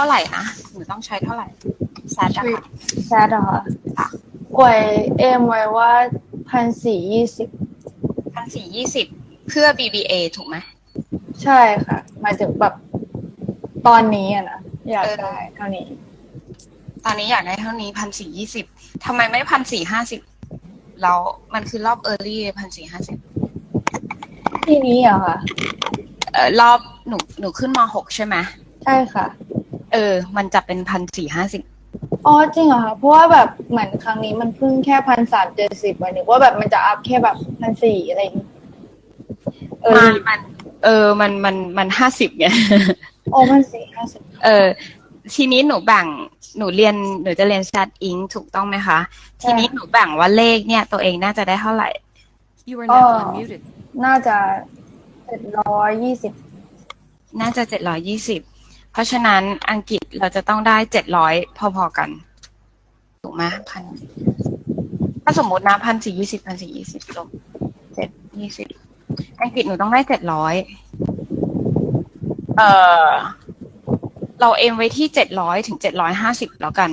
ท่าไหร่นะหนูต้องใช้เท่าไหร่แซดอะค่ะแซดอะค่ะค่ะไว้เอ็มไว้ว่าพันสี่ยี่สิบพันสี่ยี่สิบเพื่อ BBA ถูกไหมใช่ค่ะหมายถึงแบบตอนนี้อะนะอยากเออได้เท่านี้ ตอนนี้อยากได้เท่านี้พันสี่ยี่สิบทำไมไม่พันสี่ห้าสิบแล้วมันคือรอบเออร์ลี่พันสี่ห้าสิบที่นี้เหรอะค่ะเอ่อรอบหนูหนูขึ้นมหกใช่ไหมใช่ค่ะ เออ มันจะเป็นพันสี่ห้าสิบอ๋อจริงเหรอคะเพราะว่าแบบเหมือนครั้งนี้มันเพิ่งแค่พันสามเจ็ดสิบหมายถึงว่าแบบมันจะอัพแค่แบบพันสี่อะไรอย่างงี้เออมันมัน เออ มันมันมันห้าสิบไงโอ้พันสี่ห้าสิบเออ ทีนี้หนูแบ่งหนูเรียนหนูจะเรียน s ซ t อิงถูกต้องไหมคะ ทีนี้หนูแบ่งว่าเลขเนี่ย ตัวเองน่าจะได้เท่าไหร่ You are now unmuted. น่าจะเจ็ดร้อยยี่สิบน่าจะเจ็ดร้อยี่สิบ เพราะฉะนั้นอังกฤษเราจะต้องได้เจ็ดร้อยพอๆกัน ถูกไหมพันถ้าสมมตินะพันสี่ยี่สิบพันสี่ยี่สิบลบเจ็ดยี่สิบอังกฤษหนูต้องได้เจ็ดร้อยเออเราเอมไว้ที่เจ็ดร้อยถึงเจ็ดร้อยห้าสิบแล้วกัน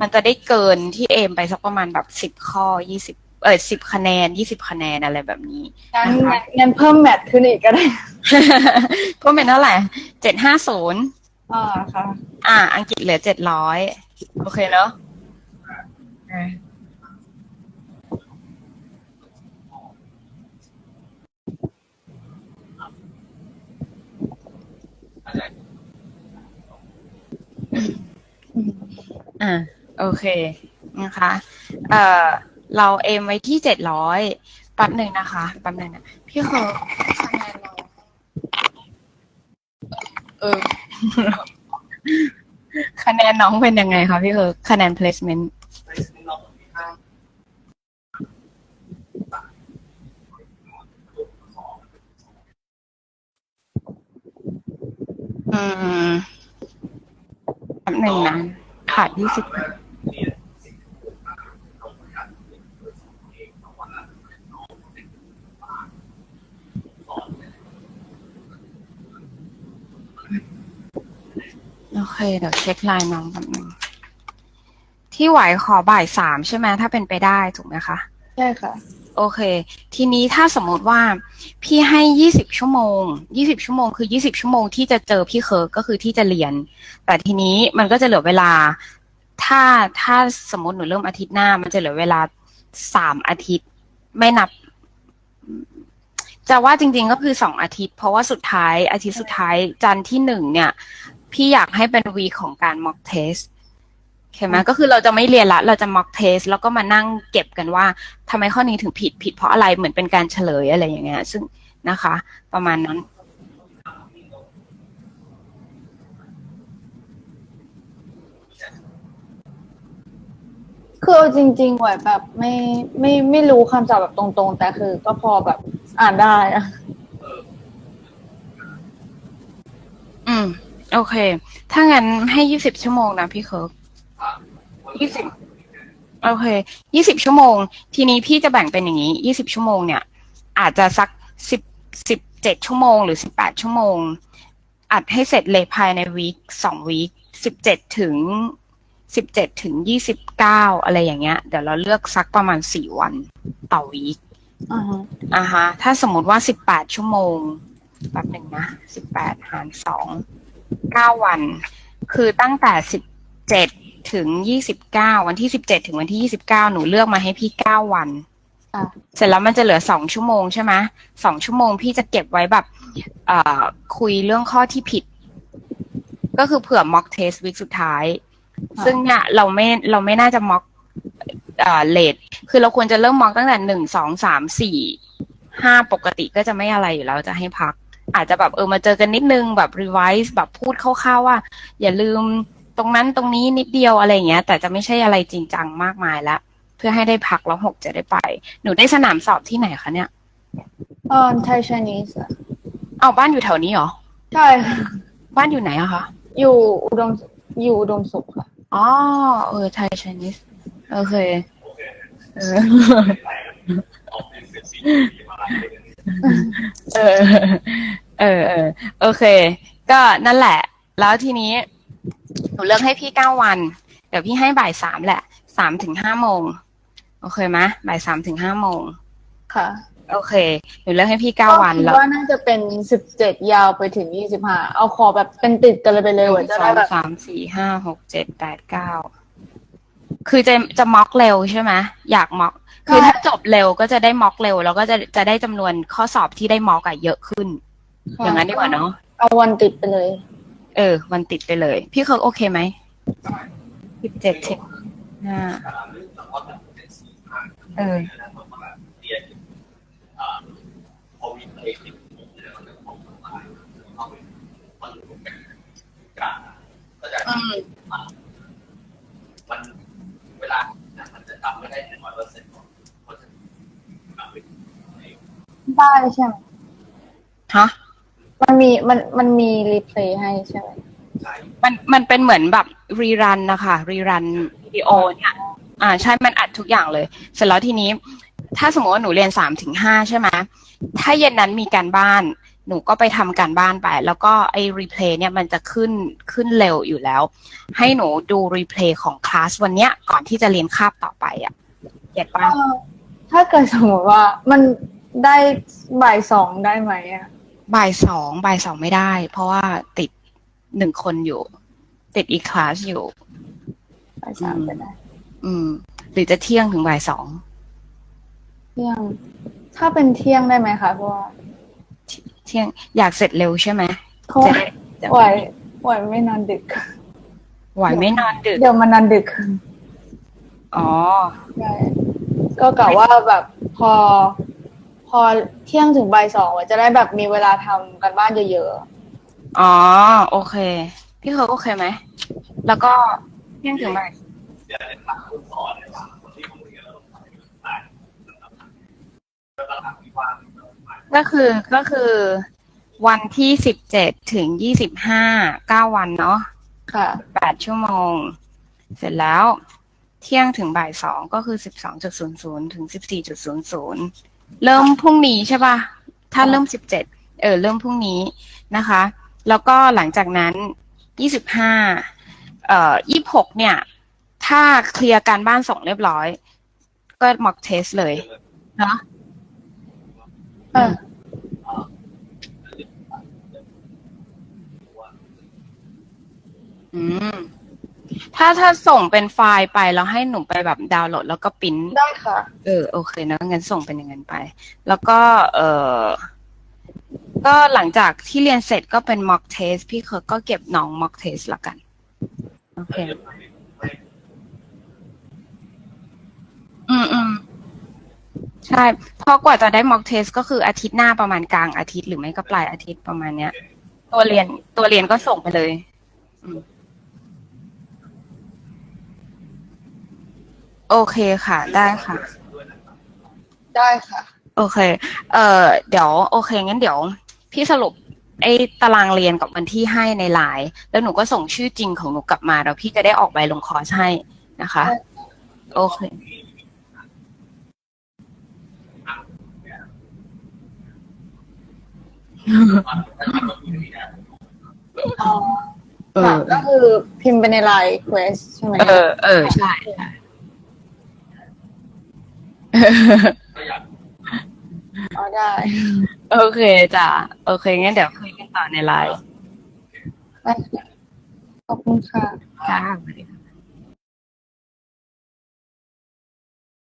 มันจะได้เกินที่เอมไปสักประมาณแบบสิบข้อยี่สิบเออสิบคะแนนยี่สิบคะแนนอะไรแบบนี้งั้นงั้นเพิ่มแมทขึ้นอีกก็ได้ กเป็นเท่าไหร่เจ็ดห้าศูนย์อ่าค่ะ อ่า อังกฤษเหลือเจ็ดร้อยโอเคเนอะอ่าโอเคนะคะ เอ่อ เราเอมไว้ที่เจ็ดร้อยแป๊บหนึ่งนะคะแป๊บหนึ่งนะพี่เคอคะแนนเรา เออ คะแนนน้องเป็นยังไงคะพี่เออคะแนน placement อืมแป๊บหนึ่งนะขาดยี่สิบ เคเดี๋ยวเช็คไลน์น้องแป๊บหนึงที่ไหวขอบ่ายสามใช่ไหมถ้าเป็นไปได้ถูกไหมคะ ใช่ค่ะ โอเค ทีนี้ถ้าสมมติว่าพี่ให้ยี่สิบชั่วโมงยี่สิบชั่วโมงคือยี่สิบชั่วโมงที่จะเจอพี่เคิร์กก็คือที่จะเรียน แต่ทีนี้มันก็จะเหลือเวลา ถ้าถ้าสมมติหนูเริ่มอาทิตย์หน้า มันจะเหลือเวลาสามอาทิตย์ไม่นับ จะว่าจริง ๆ ก็คือสองอาทิตย์ เพราะว่าสุดท้ายอาทิตย์สุดท้ายจันทร์ที่หนึ่งเนี่ย พี่อยากให้เป็นวีของการ mock test เข้าไหมก็คือเราจะไม่เรียนละ เราจะ mock test แล้วก็มานั่งเก็บกันว่าทำไมข้อนี้ถึงผิดผิดเพราะอะไรเหมือนเป็นการเฉลยอะไรอย่างเงี้ย ซึ่งนะคะ ประมาณนั้นคือเอาจริงๆไหวแบบไม่ไม่ไม่รู้คำศัพท์แบบตรงๆ แต่คือก็พอแบบอ่านได้อะอืม โอเค ถ้างั้นให้ยี่สิบชั่วโมงนะพี่เคิร์กยี่สิบโอเคยี่สิบชั่วโมง ทีนี้พี่จะแบ่งเป็นอย่างนี้ยี่สิบชั่วโมงเนี่ย อาจจะสักสิบสิบเจ็ดชั่วโมงหรือสิบแปดชั่วโมง อัดให้เสร็จเลยภายในวีคสองวีคสิบเจ็ดถึงสิบเจ็ดถึงยี่สิบเก้าอะไรอย่างเงี้ย เดี๋ยวเราเลือกสักประมาณสี่วันต่อวีคอ่าฮะอ่าฮะถ้าสมมติว่าสิบแปดชั่วโมงแป๊บหนึ่งนะสิบแปดหารสอง เก้าวัน คือตั้งแต่สิบเจ็ดถึงยี่สิบเก้าวันที่สิบเจ็ดถึงวันที่ยี่สิบเก้าหนูเลือกมาให้พี่เก้าวันอะเสร็จแล้วมันจะเหลือสองชั่วโมงใช่ไหมสองชั่วโมงพี่จะเก็บไว้แบบ เอ่อ คุยเรื่องข้อที่ผิด ก็คือเผื่อ mock test week สุดท้าย ซึ่งเนี่ยเราไม่เราไม่น่าจะ mock เอ่อ late คือเราควรจะเริ่ม mock ตั้งแต่หนึ่งสองสามสี่ห้าปกติก็จะไม่อะไรอยู่แล้วจะให้พัก อาจจะแบบเออมาเจอกันนิดนึงแบบ revise แบบพูดคร่าวๆว่า อย่าลืมตรงนั้นตรงนี้นิดเดียวอะไรอย่างเงี้ย แต่จะไม่ใช่อะไรจริงจังมากมายละเพื่อให้ได้พักแล้วหกจะได้ไป หนูได้สนามสอบที่ไหนคะเนี่ยเออไทยชนีสอะเอาบ้านอยู่แถวนี้เหรอ ใช่ค่ะบ้านอยู่ไหนอะคะ อยู่อุดมอยู่อุดมสุขค่ะ อ๋อ เออ ไทยชนิสโอเค เออ เออ เออเออโอเค ก็นั่นแหละ แล้วทีนี้หนูเลือกให้พี่เก้าวัน เดี๋ยวพี่ให้บ่ายสามแหละสามถึงห้าโมงโอเคไหมบ่ายสามถึงห้าโมงค่ะ โอเคหนูเลือกให้พี่เก้าวันคิดแล้วว่าน่าจะเป็นสิบเจ็ดยาวไปถึงยี่สิบห้าเอาขอแบบเป็นติดกันเลยไปเลยหว่านึ่งจะสได้องแบบสามสี่ห้าหกเจ็ดแปดเก้าคือจะจะม็อกเร็วใช่ไหมอยากม็อก คือถ้าจบเร็วก็จะได้ม็อกเร็ว แล้วก็จะจะได้จำนวนข้อสอบที่ได้ม็อกอะเยอะขึ้น อย่างนั้นดีกว่าเนาะเอาวันติดไปเลย เออ วันติดไปเลย พี่เคิร์กโอเคไหมสิบเจ็ดสิบห้าเอออืมมันเวลามันจะทำไม่ได้หนึ่งร้อยเปอร์เซ็นต์เพราะฉะนั้น ได้ใช่ไหมฮะมันมีมันมันมีรีเพลย์ให้ใช่ไหมใช้มันมันเป็นเหมือนแบบรีรันนะคะรีรันวิดีโอเนี่ยอ่าใช่มันอัดทุกอย่างเลย เสร็จแล้วทีนี้ ถ้าสมมติว่าหนูเรียนสามถึงห้าใช่ไหมถ้าเย็นนั้นมีการบ้านหนูก็ไปทำการบ้านไป แล้วก็ไอ้รีเพลย์เนี่ยมันจะขึ้นขึ้นเร็วอยู่แล้ว ให้หนูดูรีเพลย์ของคลาสวันเนี้ยก่อนที่จะเรียนคาบต่อไปอะเก็ตปะเอ่อถ้าเกิดสมมติว่ามัน ได้บ่ายสองได้ไหมอะ บ่ายสองบ่ายสองไม่ได้ เพราะว่าติดหนึ่งคนอยู่ ติดอีกคลาสอยู่ บ่ายสามก็ได้ อืม หรือจะเที่ยงถึงบ่ายสองเที่ยง ถ้าเป็นเที่ยงได้ไหมคะเพราะว่าเที่ยงอยากเสร็จเร็วใช่ไหมเขาจะได้จะไหวไหวไม่นอนดึก ไหวไม่นอนดึกเดี๋ยวมันนอนดึกอ๋อ ใช่ก็กะว่าแบบพอ พอเที่ยงถึงบ่ายสองจะได้แบบมีเวลาทำกันบ้านเยอะอ๋อ โอเค พี่เคิร์กโอเคไหม แล้วก็เที่ยงถึงบ่ายเดี๋ยวในหลักสอนในหลักคนที่ผมเรียนแล้วได้แล้วก็หลักที่ว่างก็คือก็คือวันที่สิบเจ็ดถึงยี่สิบห้าเก้าวันเนาะ ๆ ค่ะ แปดชั่วโมง เสร็จแล้ว เที่ยงถึงบ่ายสองก็คือสิบสองจุดศูนย์ศูนย์ถึงสิบสี่จุดศูนย์ศูนย์ เริ่มพรุ่งนี้ใช่ป่ะ ถ้าเริ่มสิบเจ็ดเออเริ่มพรุ่งนี้นะคะ แล้วก็หลังจากนั้นยี่สิบห้าเอ่อยี่หกเนี่ย ถ้าเคลียร์การบ้านส่งเรียบร้อย ก็ม็อกเทสเลยเนาะเอออื ถ้าถ้าส่งเป็นไฟล์ไปแล้วให้หนูไปแบบดาวน์โหลด แล้วก็ปริ้นได้ค่ะ เออโอเคนะงั้นส่งเป็นอย่างนั้นไป แล้วก็เออก็หลังจากที่เรียนเสร็จก็เป็น mock test พี่เคิร์กก็เก็บน้อง mock test ละกัน โอเค อืมอืมใช่เพราะกว่าจะได้ mock test ก็คืออาทิตย์หน้าประมาณกลางอาทิตย์หรือไม่ก็ปลายอาทิตย์ประมาณเนี้ย ตัวเรียนตัวเรียนก็ส่งไปเลย อืม โอเคค่ะ ได้ค่ะ ได้ค่ะ โอเค เอ่อ เดี๋ยว โอเค งั้นเดี๋ยว พี่สรุปไอ้ตารางเรียนกับวันที่ให้ในไลน์แล้วหนูก็ส่งชื่อจริงของหนูกลับมาแล้วพี่จะได้ออกใบลงคอร์สให้นะคะ โอเคอ๋อเอค่ะอก็คือพิมพ์ไปในไลน์ quest ใช่ไหมเออ เออ ใช่ใช่ อ๋อได้ โอเคจ้ะโอเคงั้นเดี๋ยวคุยกันต่อในไลน์ได้ค่ะขอบคุณค่ะ จ้าสวัสดีค่ะ